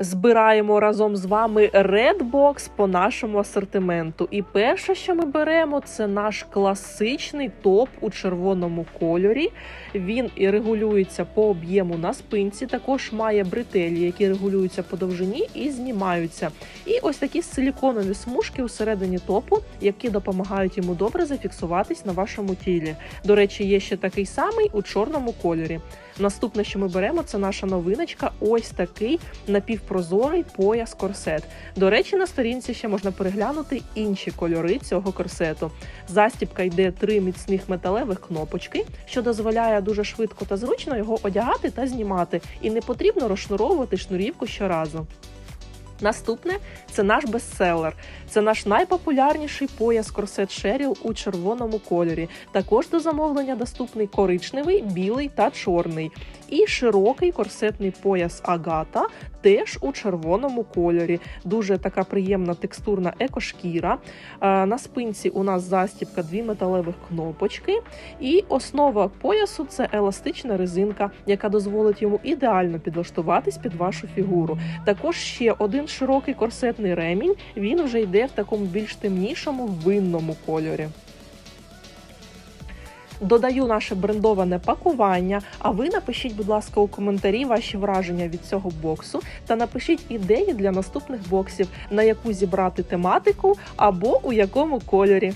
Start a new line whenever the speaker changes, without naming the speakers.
Збираємо разом з вами Redbox по нашому асортименту. І перше, що ми беремо, це наш класичний топ у червоному кольорі. Він і регулюється по об'єму на спинці. Також має бретелі, які регулюються по довжині і знімаються. І ось такі силіконові смужки усередині топу, які допомагають йому добре зафіксуватись на вашому тілі. До речі, є ще такий самий у чорному кольорі. Наступне, що ми беремо, це наша новиночка. Ось такий напівпрозорий пояс корсет. До речі, на сторінці ще можна переглянути інші кольори цього корсету. Застібка йде три міцних металевих кнопочки, що дозволяє дуже швидко та зручно його одягати та знімати, і не потрібно розшнуровувати шнурівку щоразу. Наступне це наш бестселер. Це наш найпопулярніший пояс корсет Шеріл у червоному кольорі. Також до замовлення доступний коричневий, білий та чорний. І широкий корсетний пояс Агата теж у червоному кольорі. Дуже така приємна текстурна екошкіра. Е, На спинці у нас застібка, дві металевих кнопочки. І основа поясу це еластична резинка, яка дозволить йому ідеально підлаштуватись під вашу фігуру. Також ще один широкий корсетний ремінь. Він вже йде в такому більш темнішому винному кольорі. Додаю наше брендоване пакування. А ви напишіть, будь ласка, у коментарі ваші враження від цього боксу та напишіть ідеї для наступних боксів, на яку зібрати тематику або у якому кольорі.